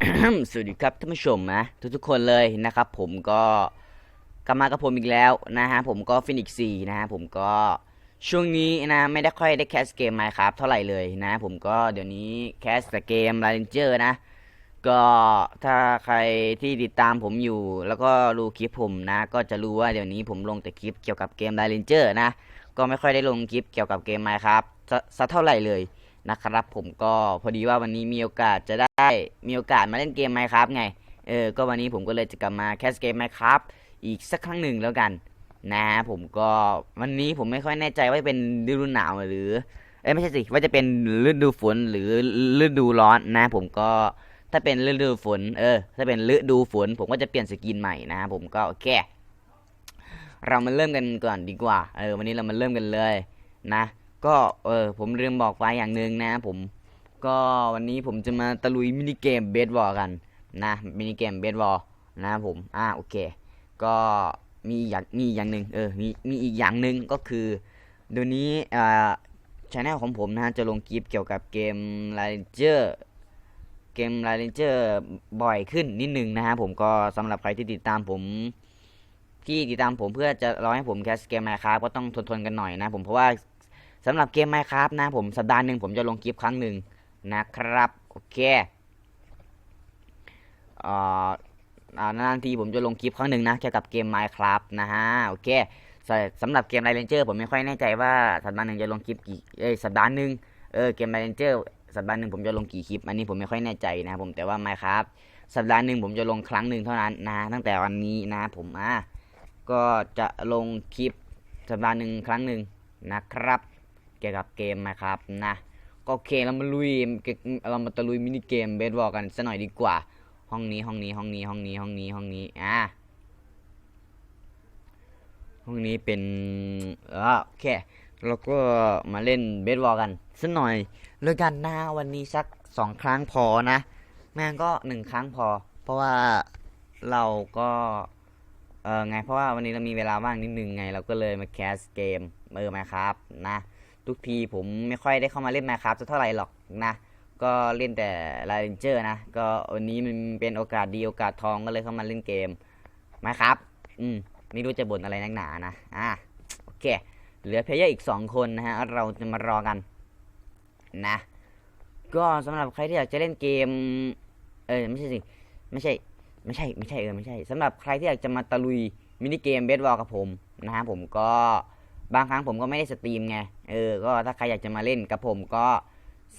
สวัสดีครับท่านผู้ชมนะทุกๆคนเลยนะครับ ผมก็กลับมากับผมอีกแล้วนะฮะผมก็ฟินิกซีนะฮะผมก็ช่วงนี้นะไม่ได้ค่อยได้แคสเกมไมค์ครับเท่าไหร่เลยนะ ผมก็เดี๋ยวนี้แคสแต่เกม r า n เจอร์นะ ก็ถ้าใครที่ติดตามผมอยู่ แล้วก็ดูคลิปผมนะ ก็จะรู้ว่าเดี๋ยวนี้ผมลงแต่คลิปเกี่ยวกับเกม r า n เจอร์นะ ก็ไม่ค่อยได้ลงคลิปเกี่ยวกับเกมไมครับสักเท่าไหร่เลย นะครับผมก็พอดีว่าวันนี้มีโอกาสจะได้มีโอกาสมาเล่นเกมไหมครับไงเออก็วันนี้ผมก็เลยจะกลับมาแคสเกมไหมครับอีกสักครั้งหนึ่งแล้วกัน นะฮะผมก็วันนี้ผมไม่ค่อยแน่ใจว่าจะเป็นฤดูหนาวหรือเอ้ไม่ใช่สิว่าจะเป็นฤดูฝนหรือฤดูร้อนนะ ผมก็ถ้าเป็นฤดูฝน เออ ถ้าเป็นฤดูฝน ผมก็จะเปลี่ยนสกินใหม่นะผมก็โอเคเรามาเริ่มกันก่อนดีกว่า เออ วันนี้เรามาเริ่มกันเลยนะ ก็เออผมลืมบอกไปอย่างหนึ่งนะผมก็วันนี้ผมจะมาตะลุยมินิเกมเบสบอลกันนะมินิเกมเบสบอลนะผมอ่าโอเค ก็มีอย่างมีอย่างหนึ่งเออมีมีอีกอย่างหนึ่งก็คือเดี๋ยวนี้อ่าชแนลของผมนะจะลงคลิปเกี่ยวกับเกม r า n เจอร์เกม r า n เจอร์บ่อยขึ้นนิดนึงนะฮะผมก็สำหรับใครที่ติดตามผมที่ติดตามผมเพื่อจะรอให้ผมแคสเกมนะครับก็ต้องทนทนๆกันหน่อยนะผมเพราะว่า สำหรับเกมไมครับนะผมสัปดาห์หนึ่งผมจะลงคลิปครั้งหนึ่งนะครับโอเคเอ่ออ่านานๆทีผมจะลงคลิปครั้งหนึ่งนะเกี่ยวกับเกม Minecraft นะฮะโอเคสสำหรับเกมไรเลนเจอร์ผมไม่ค่อยแน่ใจว่าสัปดาห์หนึ่งจะลงคลิปกี่เอ้ยสัปดาห์หนึ่งเออเกมไรเลนเจอร์สัปดาห์หนึ่งผมจะลงกี่คลิป อันนี้ผมไม่ค่อยแน่ใจนะผมแต่ว่า Minecraft สัปดาห์หนึ่งผมจะลงครั้งหนึ่งเท่านั้นนะตั้งแต่วันนี้นะผมอะก็จะลงคลิปสัปดาห์หนึ่งครั้งหนึ่งนะครับ เกี่ยวกับเกมนะครับนะก็โอเคเรามาลุยเรามาตะลุยมินิเกมเบสบอลกันสักหน่อยดีกว่า ห้องนี้ห้องนี้ห้องนี้ห้องนี้ห้องนี้ห้องนี้อะห้องนี้เป็นเออโอเคเราก็มาเล่นเบสบอลกันสักหน่อยเลยกันนะวันนี้สักสองครั้งพอนะแม่งก็หนึ่งครั้งพอ เพราะว่าเราก็เออไงเพราะว่าวันนี้เรามีเวลาว่างนิดนึงไง เราก็เลยมาแคสเกมเออมครับนะ ทุกทีผมไม่ค่อยได้เข้ามาเล่น Minecraft สักเท่าไหร่หรอกนะ ก็เล่นแต่ r า n เจอร์นะ ก็วันนี้มันเป็นโอกาสดีโอกาสทองก็เลยเข้ามาเล่นเกม Minecraft อืมไม่รู้จะบ่นอะไรนักหนานะอะโอเค เหลือเพลเยอร์อีก 2 คนนะฮะ เราจะมารอกันนะ ก็สำหรับใครที่อยากจะเล่นเกม เออไม่ใช่สิไม่ใช่ไม่ใช่ไม่ใช่เออไม่ใช่สำหรับใครที่อยากจะมาตะลุยมินิเกมเบสบอลกับผมนะฮะผมก็ บางครั้งผมก็ไม่ได้สตรีมไง เออ ก็ถ้าใครอยากจะมาเล่นกับผมก็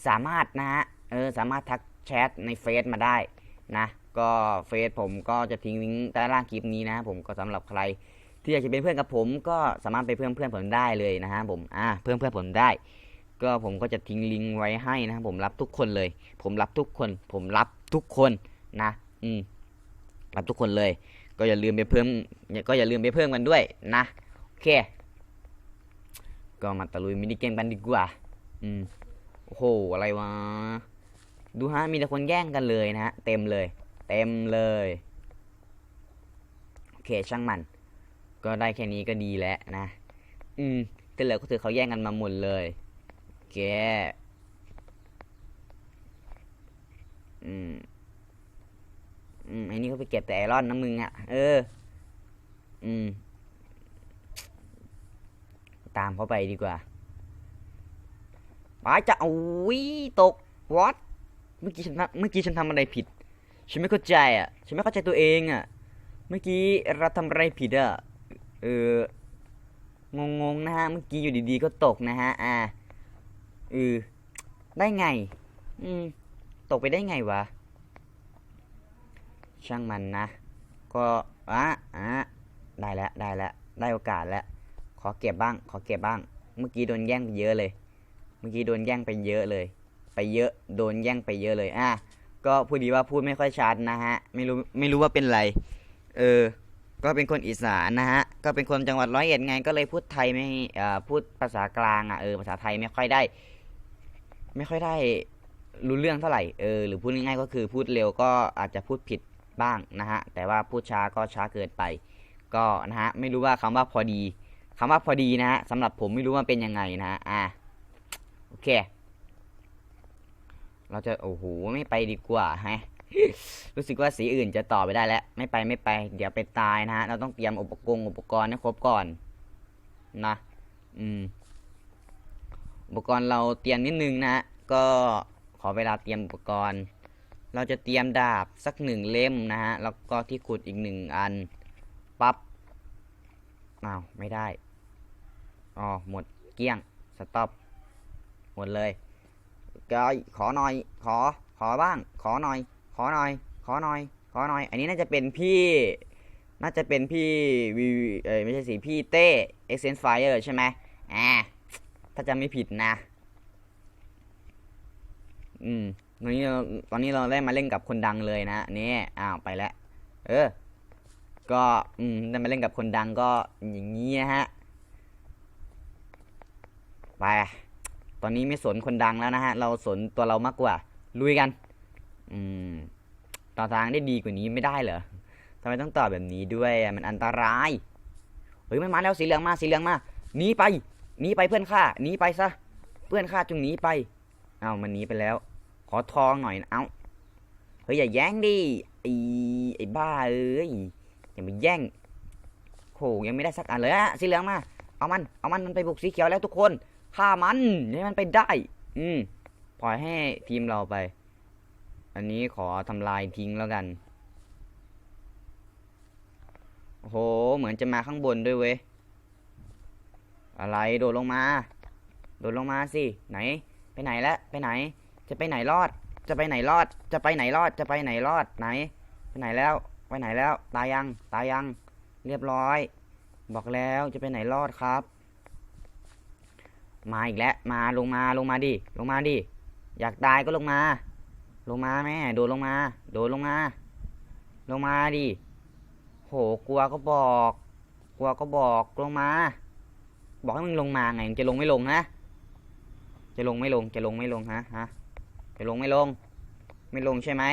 สามารถนะฮะ เออ สามารถทักแชทในเฟซมาได้นะ ก็เฟซผมก็จะทิ้งลิงก์ใต้ล่างคลิปนี้นะผมก็สำหรับใคร ที่อยากจะเป็นเพื่อนกับผมก็สามารถไปเพื่อนเพื่อนผมได้เลยนะฮะผม อ่า เพื่อนเพื่อนผมได้ ก็ผมก็จะทิ้งลิงก์ไว้ให้นะครับผมรับทุกคนเลย ผมรับทุกคน ผมรับทุกคนนะ อืม รับทุกคนเลย ก็อย่าลืมไปเพิ่ม ก็อย่าลืมไปเพิ่มกันด้วยนะ โอเค ก็มาตะลุยมินิเกมกันดีกว่า อืม โอ้โห อะไรวะ ดูฮะ มีแต่คนแย่งกันเลยนะฮะ เต็มเลย เต็มเลย โอเค ช่างมัน ก็ได้แค่นี้ก็ดีแล้วนะ อืมก็เหลือก็ถือเขาแย่งกันมาหมดเลยโอเค อืม อืมไอ้นี่เขาไปเก็บแต่ไอรอนนะมึงอะ่ะ เออ อืม ตามเขาไปดีกว่าไปจะเอาวิตกวอตเมื่อกี้ฉันเมื่อกี้ฉันทำอะไรผิด ฉันไม่เข้าใจอะ ฉันไม่เข้าใจตัวเองอะ เมื่อกี้เราทำอะไรผิดอะ เออ งงๆนะฮะ เมื่อกี้อยู่ดีๆก็ตกนะฮะ อ่าเออได้ไง อืม ตกไปได้ไงวะ ช่างมันนะ ก็อะอะได้แล้ว ได้แล้ว ได้โอกาสแล้ว ขอเก็บบ้าง ขอเก็บบ้าง เมื่อกี้โดนแย่งไปเยอะเลย เมื่อกี้โดนแย่งไปเยอะเลย ไปเยอะ โดนแย่งไปเยอะเลย อะ ก็พูดดีว่าพูดไม่ค่อยชัดนะฮะ ไม่รู้ ไม่รู้ว่าเป็นไร เออ ก็เป็นคนอีสานนะฮะ ก็เป็นคนจังหวัดร้อยเอ็ดไง ก็เลยพูดไทยไม่อ่าพูดภาษากลางอะ เออ ภาษาไทยไม่ค่อยได้ ไม่ค่อยได้รู้เรื่องเท่าไหร่ เออ หรือพูดง่ายๆก็คือพูดเร็วก็อาจจะพูดผิดบ้างนะฮะ แต่ว่าพูดช้าก็ช้าเกินไป ก็นะฮะ ไม่รู้ว่าคำว่าพอดี คำว่าพอดีนะฮะสำหรับผมไม่รู้ว่าเป็นยังไงนะอะโอเค เราจะโอ้โหไม่ไปดีกว่าฮะรู้สึกว่าสีอื่นจะต่อไปได้แล้ว ไม่ไปไม่ไป เดี๋ยวไปตายนะฮะ เราต้องเตรียมอุปกรณ์อุปกรณ์ให้ครบก่อนนะอืมอุปกรณ์เราเตรียมนิดนึงนะฮะก็ขอเวลาเตรียมอุปกรณ์ เราจะเตรียมดาบสักหนึ่งเล่มนะฮะ แล้วก็ที่ขุดอีกหนึ่งอัน ปับ๊บ อ้าว ไม่ได้ อ๋อ หมดเกี้ยง สต็อป หมดเลยก็ขอหน่อย ขอ ขอบ้าง ขอหน่อย ขอหน่อย ขอหน่อย ขอหน่อย อันนี้น่าจะเป็นพี่ น่าจะเป็นพี่วีเอ้ยไม่ใช่สิ พี่เต้ Essence Fire ใช่ไหมอ่าถ้าจะไม่ผิดนะ อืมตอนนี้เราตอนนี้เราได้มาเล่นกับคนดังเลยนะ นี่ อ้าว ไปแล้ว เออ ก็อืมได้มาเล่นกับคนดังก็อย่างนี้นะฮะไปตอนนี้ไม่สนคนดังแล้วนะฮะ เราสนตัวเรามากกว่า ลุยกัน อืมต่อทางได้ดีกว่านี้ไม่ได้เหรอทำไมต้องต่อแบบนี้ด้วยมันอันตรายเฮ้ยมันมาแล้วสีเหลืองมาสีเหลืองมาหนีไปหนีไปเพื่อนข้าหนีไปซะเพื่อนข้าจงหนีไป เอามันหนีไปแล้ว ขอทองหน่อยนะเอ้าเฮ้ยอย่าแย่งดิไอ้ไอ้บ้าเอ้ย อย่ามาแย่งโหยังไม่ได้สักอันเลยอะสีเหลืองมา เอามัน เอามัน มันไปบุกสีเขียวแล้วทุกคน ฆ่ามันให้มันไปได้ อืม ปล่อยให้ทีมเราไป อันนี้ขอทำลายทิ้งแล้วกันโอ้โห เหมือนจะมาข้างบนด้วยเว้ย อะไร โดดลงมา โดดลงมาสิ ไหน ไปไหนแล้วไปไหน จะไปไหนรอด จะไปไหนรอด จะไปไหนรอด จะไปไหนรอด ไหน ไปไหนแล้ว ไปไหนแล้ว ตายยัง ตายยัง เรียบร้อย บอกแล้วจะไปไหนรอดครับ มาอีกแล้ว มาลงมาลงมาดิ ลงมาดิ อยากตายก็ลงมา ลงมาแม่ โดดลงมา โดดลงมา ลงมาดิ โห กลัวก็บอก กลัวก็บอกลงมา บอกให้มึงลงมาไง จะลงไม่ลงฮะจะลงไม่ลง จะลงไม่ลงฮะฮะ จะลงไม่ลง ไม่ลงใช่ไหม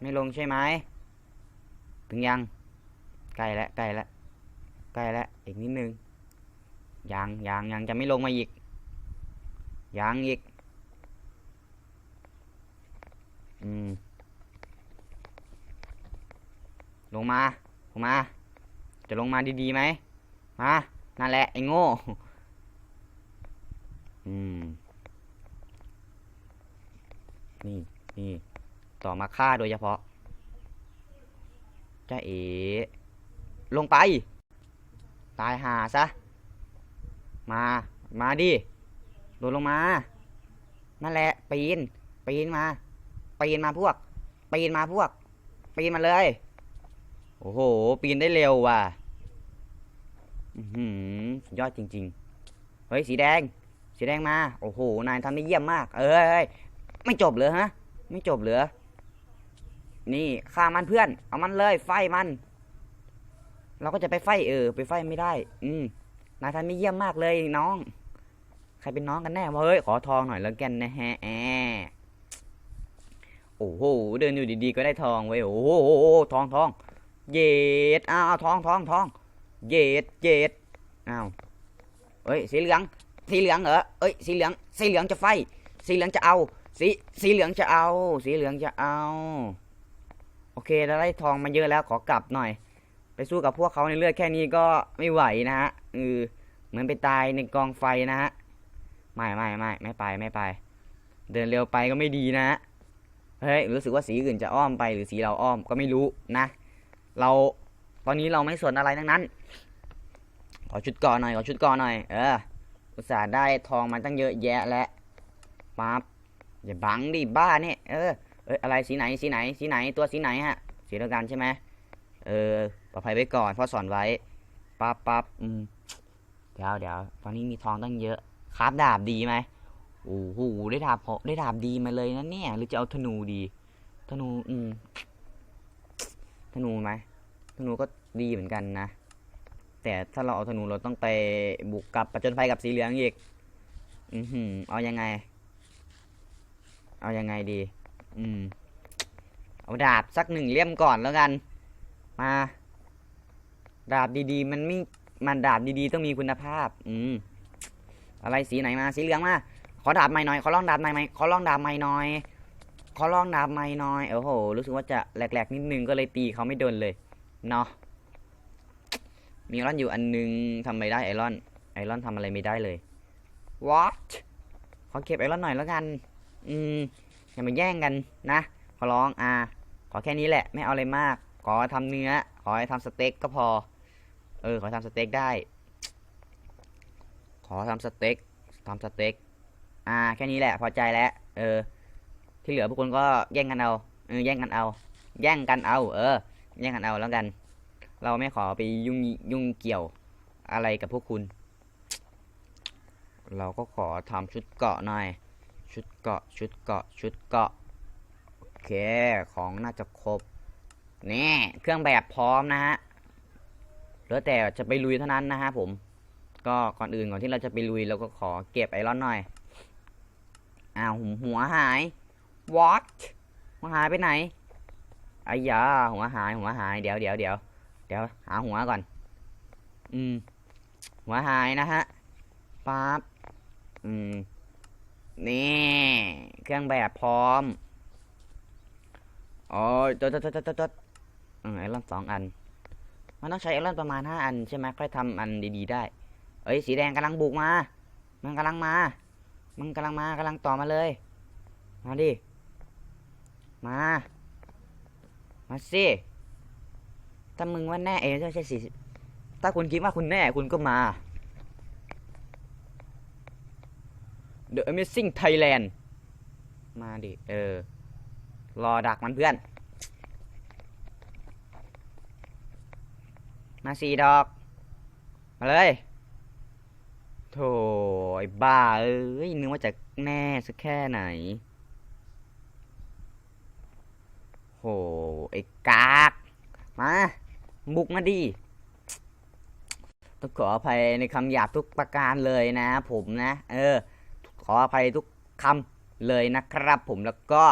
ไม่ลงใช่ไหมถึงยัง ใกล้แล้วใกล้แล้วใกล้แล้วอีกนิดนึงยังยังยังจะไม่ลงมาอีกยังอีก อืม ลงมา ลงมา จะลงมาดีๆไหมมานั่นแหละ ไอ้โง่ อืม นี่ นี่ ต่อมาฆ่าโดยเฉพาะจ้าเอลงไป ตายหาซะ มา มาดิโดดลงมา นั่นแหละ ปีน ปีนมา ปีนมาพวก ปีนมาพวก ปีนมาเลย โอ้โห ปีนได้เร็วว่ะอือหือสุดยอดจริง ๆ เฮ้ย สีแดง สีแดงมา โอ้โห นายทำได้เยี่ยมมาก เอ้ย ไม่จบเหรอฮะ ไม่จบเหรอ นี่ฆ่ามันเพื่อน เอามันเลย ไฟมัน เราก็จะไปไฟเออ ไปไฟไม่ได้ อืมนายทำไม่เยี่ยมมากเลยน้อง ใครเป็นน้องกันแน่วะเฮ้ย ขอทองหน่อยแล้วกันนะฮะแอโอ้โห เดินอยู่ดีๆ ก็ได้ทองเว้ยโอ้โห ทองทอง เย็ด อ้าวทองทองทอง เย็ดเย็ด อ้าวเฮ้ย สีเหลือง สีเหลืองเหรอ เอ้ย สีเหลือง สีเหลืองจะไฟ สีเหลืองจะเอา สี สีเหลืองจะเอา สีเหลืองจะเอา โอเคเราได้ทองมาเยอะแล้วขอกลับหน่อย ไปสู้กับพวกเขาในเลือดแค่นี้ก็ไม่ไหวนะฮะเออเหมือนไปตายในกองไฟนะฮะไม่ไม่ไม่ไม่ไปไม่ไป เดินเร็วไปก็ไม่ดีนะฮะเฮ้ยรู้สึกว่าสีอื่นจะอ้อมไปหรือสีเราอ้อมก็ไม่รู้นะ เราตอนนี้เราไม่สนอะไรทั้งนั้น ขอชุดก่อนหน่อยขอชุดก่อนหน่อยเอออุตส่าห์ได้ทองมาตั้งเยอะแยะแล้วปั๊บอย่าบังดิบ้าเนี่ยเออ เอ้ยอะไรสีไหนสีไหนสีไหนตัวสีไหนฮะสีเดียวกันใช่ไหมเออปลอดภัยไว้ก่อนพราะสอนไว้ปั๊บปั๊บอืมเดี๋ยวเดี๋ยวตอนนี้มีทองตั้งเยอะคราบดาบดีไหมโอ้โหได้ดาบพาะได้ดาบดีมาเลยนะเนี่ย หรือจะเอาธนูดี ธนูอืมธนูไหมธนูก็ดีเหมือนกันนะ แต่ถ้าเราเอาธนูเราต้องไปบุกกับประจนภัยกับสีเหลืองอีก อือหือเอายังไง เอายังไงดี อืม เอาดาบสักหนึ่งเล่มก่อนแล้วกัน มา ดาบดีๆ มันไม่มันดาบดีๆ ต้องมีคุณภาพ อืม อะไรสีไหนมา สีเหลืองมา ขอดาบใหม่หน่อย ขอลองดาบใหม่ไหมขอลองดาบใหม่หน่อย ขอลองดาบไม้หน่อย โอ้โห รู้สึกว่าจะแหลกๆนิดนึงก็เลยตีเขาไม่โดนเลย เนาะ มีไอรอนอยู่อันนึงทำไม่ได้ไอรอน ไอรอนทำอะไรไม่ได้เลย what ขอเก็บไอรอนหน่อยแล้วกัน อืม อย่ามาแย่งกันนะ ขอร้องอ่าขอแค่นี้แหละ ไม่เอาอะไรมาก ขอทำเนื้อ ขอให้ทำสเต็กก็พอ เออ ขอทำสเต็กได้ ขอทำสเต็กทำสเต็ก อ่า แค่นี้แหละ พอใจแล้ว เออ ที่เหลือพวกคุณก็แย่งกันเอา เออ แย่งกันเอา แย่งกันเอา เออ แย่งกันเอาแล้วกัน เราไม่ขอไปยุ่งยุ่งเกี่ยวอะไรกับพวกคุณ เราก็ขอทำชุดเกาะหน่อย ชุดเกาะชุดเกาะชุดเกาะโอเคของน่าจะครบนี่เครื่องแบบพร้อมนะฮะเหลือแต่จะไปลุยเท่านั้นนะฮะผม ก็ก่อนอื่นก่อนที่เราจะไปลุยเราก็ขอเก็บไอรอนหน่อยอ้าวหัวหาย what หัวหายไปไหนไอ้ยาหัวหายหัวหายเดี๋ยวเดี๋ยวเดี๋ยวเดี๋ยวหาหัวก่อน อืมหัวหายนะฮะปั๊บอืม นี่ เครื่องแบบพร้อมอ๋อจดจดจดจดจดอืมไอรอนสองอัน มันต้องใช้ไอรอนประมาณห้าอันใช่ไหมค่อยทำอันดีๆได้ เอ้ยสีแดงกำลังบุกมา มันกำลังมา มันกำลังมากำลังต่อมาเลย มาดิ มา มาสิถ้ามึงว่าแน่เอ้ยใช่สิถ้าคุณคิดว่าคุณแน่คุณก็มา The Amazing Thailand มาดิ เออ รอดักมันเพื่อน มาสี่ดอก มาเลย โถไอ้บ้า เอ้ย นึกว่าจะแน่สักแค่ไหน โห ไอ้กากมา บุกมาดิต้องขออภัยในคำหยาบทุกประการเลยนะผมนะ เออ ขออภัยทุกคำเลยนะครับ ผมแล้วก็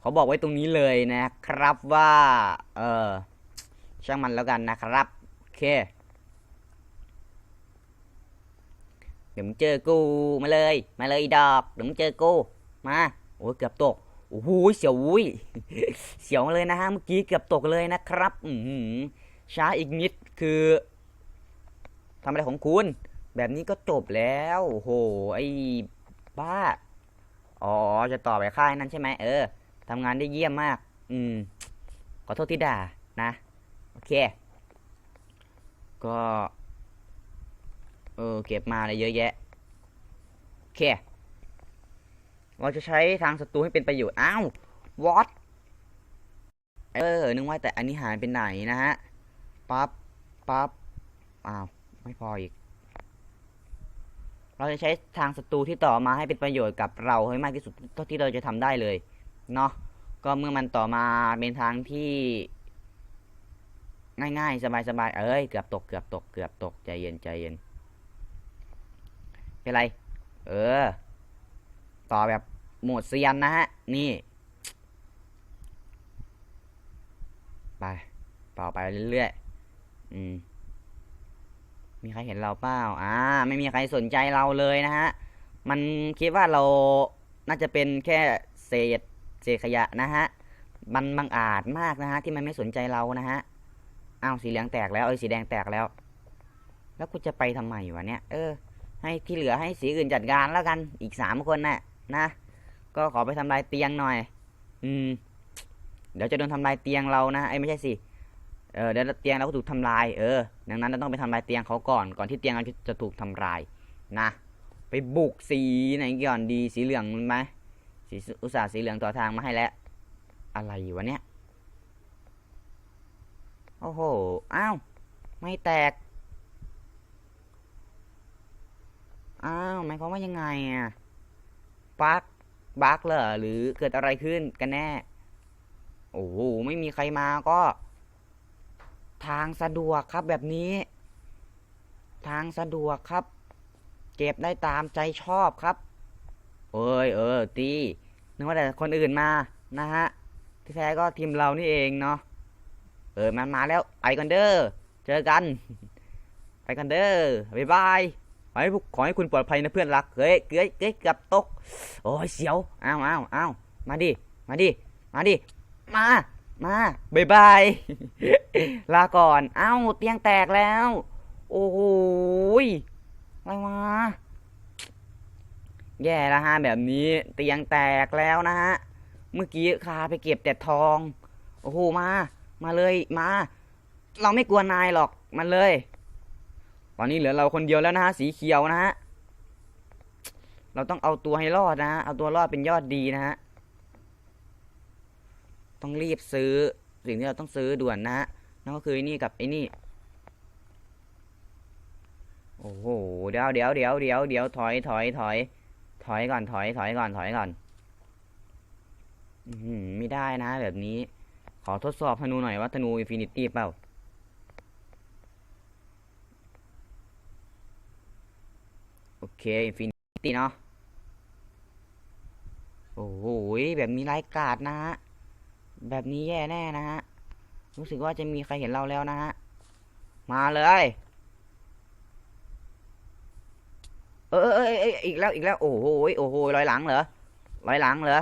ขอบอกไว้ตรงนี้เลยนะครับว่าเออช่างมันแล้วกันนะครับโอเคเดี๋ยวมึงเจอกูมาเลย มาเลยดอกเดี๋ยวมึงเจอกูมาโอ้ยเกือบตกโอ้โหเสียวอุ้ยเสียวเลยนะฮะเมื่อกี้เกือบตกเลยนะครับอืช้าอีกนิดคือทำอะไรของคุณ แบบนี้ก็จบแล้วโอ้โหไอ บ้า อ๋อ จะต่อไปค่ายนั้นใช่ไหมเออทำงานได้เยี่ยมมาก อืม ขอโทษที่ด่า นะ โอเค ก็ เออ เก็บมาเลยเยอะแยะ โอเค เราจะใช้ทางศัตรูให้เป็นประโยชน์ อ้าว what เออ นึกว่าแต่อันนี้หายไปไหนนะฮะ ปั๊บ ปั๊บ อ้าว ไม่พออีก เราจะใช้ทางศัตรูที่ต่อมาให้เป็นประโยชน์กับเราให้มากที่สุดเท่าที่เราจะทำได้เลยเนาะก็เมื่อมันต่อมาเป็นทางที่ง่ายๆ สบายๆ เอ้ย เกือบตก เกือบตก เกือบตก ใจเย็น ใจเย็น เป็นไร เออ ต่อแบบโหมดเซียนนะฮะ นี่ ไป ต่อไปเรื่อยๆ อืม มีใครเห็นเราเปล่าอ่า ไม่มีใครสนใจเราเลยนะฮะ มันคิดว่าเรา น่าจะเป็นแค่เศษเศษขยะนะฮะ มันบังอาจมากนะฮะที่มันไม่สนใจเรานะฮะ อ้าวสีเหลืองแตกแล้วเอ้ยสีแดงแตกแล้ว แล้วกูจะไปทำไมวะเนี่ย เออ ให้ที่เหลือให้สีอื่นจัดการแล้วกัน อีกสามคนน่ะ นะ ก็ขอไปทำลายเตียงหน่อย อืม เดี๋ยวจะโดนทำลายเตียงเรานะไอ้ไม่ใช่สิ เออเดี๋ยวเตียงเราก็ถูกทำลาย เออ ดังนั้นเราต้องไปทำลายเตียงเขาก่อน ก่อนที่เตียงเราจะถูกทำลาย นะ ไปบุกสีไหนก่อนดี สีเหลืองไหมสีอุตสาห์สีเหลืองต่อทางมาให้แล้ว อะไรวะเนี่ย โอ้โห อ้าว ไม่แตก อ้าวหมายความว่ายังไงอะบักบักเหรอหรือเกิดอะไรขึ้นกันแน่ โอ้โห ไม่มีใครมาก็ ทางสะดวกครับแบบนี้ ทางสะดวกครับ เก็บได้ตามใจชอบครับ เอ้ยเออตีนึกว่าแต่คนอื่นมานะฮะที่แท้ก็ทีมเรานี่เองเนาะเออมันมาแล้วไปกันเด้อเจอกัน ไปกันเด้อบ๊ายบายขอให้ขอให้คุณปลอดภัยนะเพื่อนรักเฮ้ยเฮ้ยเฮ้ยกือบตก โอ้ยเสียวอ้าวอ้าวอ้าวมาดิมาดิมาดิมา มาบายบาย ลาก่อน เอ้าเตียงแตกแล้ว โอ้โหยอะไรวะแย่แล้วฮะแบบนี้เตียงแตกแล้วนะฮะ เมื่อกี้คาไปเก็บแต่ทอง โอ้โหมา มาเลยมา เราไม่กลัวนายหรอกมาเลย ตอนนี้เหลือเราคนเดียวแล้วนะฮะสีเขียวนะฮะเราต้องเอาตัวให้รอดนะฮะเอาตัวรอดเป็นยอดดีนะฮะ ต้องรีบซื้อสิ่งที่เราต้องซื้อด่วนนะ นั่นก็คือไอ้นี่กับไอ้นี่ โอ้โห เดี๋ยวเดี๋ยวเดี๋ยวเดี๋ยวเดี๋ยวถอยถอยถอย ถอยก่อนถอยถอยก่อนถอยก่อนอือหือไม่ได้นะ แบบนี้ ขอทดสอบธนูหน่อยว่าธนูอินฟินิตี้เปล่าโอเคอินฟินิตี้เนาะ โอ้โห แบบนี้ไร้ายกาดนะฮะ แบบนี้แย่แน่นะฮะ รู้สึกว่าจะมีใครเห็นเราแล้วนะฮะ มาเลย เออเออเอออีกแล้วอีกแล้ว โอ้โหโอ้โหลอยหลังเหรอลอยหลังเหรอ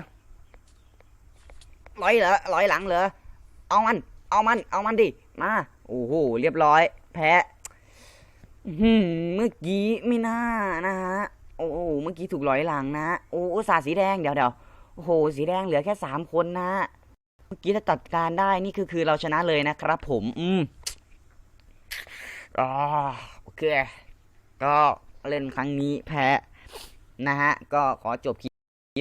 ลอยเหรอลอยหลังเหรอ เอามัน เอามัน เอามันดิ มา โอ้โห เรียบร้อย แพ้เมื่อกี้ไม่น่านะฮะ โอ้โห เมื่อกี้ถูกลอยหลังนะ โอ้สาสีแดง เดี๋ยวเดี๋ยวโอ้โห สีแดงเหลือแค่สามคนนะ เมื่อกี้ถ้าตัดการได้นี่คือคือเราชนะเลยนะครับผม อืมอ๋อโอเค ก็เล่นครั้งนี้แพ้นะฮะ ก็ขอจบคลิ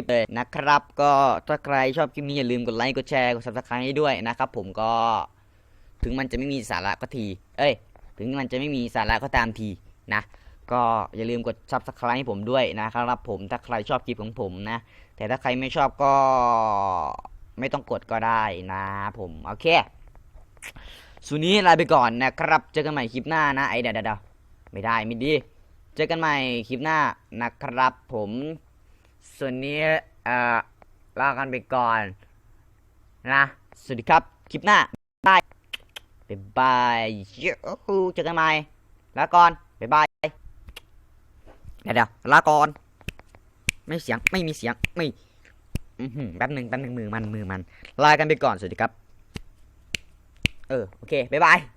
ปเลยนะครับ ก็ถ้าใครชอบคลิปนี้อย่าลืมกดไลค์กดแชร์กด subscribe ให้ด้วยนะครับผมก็ถึงมันจะไม่มีสาระก็ที เอ้ย ถึงมันจะไม่มีสาระก็ตามทีนะ ก็อย่าลืมกด subscribe ให้ผมด้วยนะครับผมถ้าใครชอบคลิปของผมนะ แต่ถ้าใครไม่ชอบก็ ไม่ต้องกดก็ได้นะผมโอเคสุนี้ลาไปก่อนนะครับ เจอกันใหม่คลิปหน้านะไอเดี๋ยวเดี๋ยวไม่ได้ไม่ดี เจอกันใหม่คลิปหน้านะครับ ผมส่วนนี้เอ่อลากันไปก่อนนะสวัสดีครับคลิปหน้าบายบายบายเจอกันใหม่ลาก่อนบายบายเดี๋ยวเดี๋ยวลาก่อน ไม่เสียง ไม่มีเสียง ไม่ อือหือแป๊บหนึ่งแป๊บหนึ่งมือมันมือมันลากันไปก่อนสวัสดีครับ เออ โอเคบายบาย